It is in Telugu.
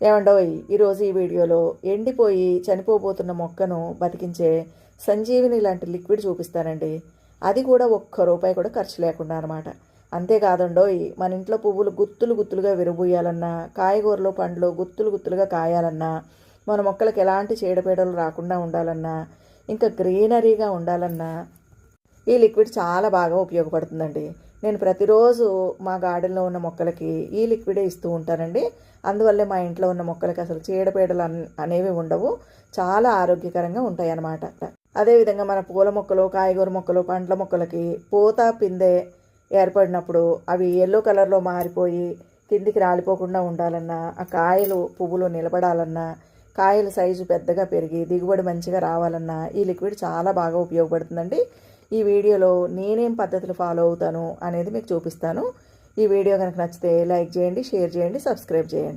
ఏమండోయ్ ఈరోజు ఈ వీడియోలో ఎండిపోయి చనిపోబోతున్న మొక్కను బతికించే సంజీవిని లాంటి లిక్విడ్ చూపిస్తానండి. అది కూడా ఒక్క రూపాయి కూడా ఖర్చు లేకుండా అనమాట అంతేకాదండోయ్ మన ఇంట్లో పువ్వులు గుత్తులు గుత్తులుగా విరబూయాలన్నా కాయగూరలు పండ్లు గుత్తులు గుత్తులుగా కాయాలన్నా మన మొక్కలకు ఎలాంటి చీడపీడలు రాకుండా ఉండాలన్నా ఇంకా గ్రీనరీగా ఉండాలన్నా ఈ లిక్విడ్ చాలా బాగా ఉపయోగపడుతుందండి. నేను ప్రతిరోజు మా గార్డెన్లో ఉన్న మొక్కలకి ఈ లిక్విడే ఇస్తూ ఉంటానండి. అందువల్లే మా ఇంట్లో ఉన్న మొక్కలకి అసలు చీడపీడలు అన్- అనేవి ఉండవు. చాలా ఆరోగ్యకరంగా ఉంటాయి అన్నమాట అదేవిధంగా మన పూల మొక్కలు కాయగూర మొక్కలు పండ్ల మొక్కలకి పూత పిందె ఏర్పడినప్పుడు అవి ఎల్లో కలర్లో మారిపోయి కిందికి రాలిపోకుండా ఉండాలన్నా ఆ కాయలు పువ్వులు నిలబడాలన్నా కాయల సైజు పెద్దగా పెరిగి దిగుబడి మంచిగా రావాలన్నా ఈ లిక్విడ్ చాలా బాగా ఉపయోగపడుతుందండి. ఈ వీడియోలో నేనేం పద్ధతులు ఫాలో అవుతాను అనేది మీకు చూపిస్తాను. ఈ వీడియో కనుక నచ్చితే లైక్ చేయండి షేర్ చేయండి సబ్స్క్రైబ్ చేయండి.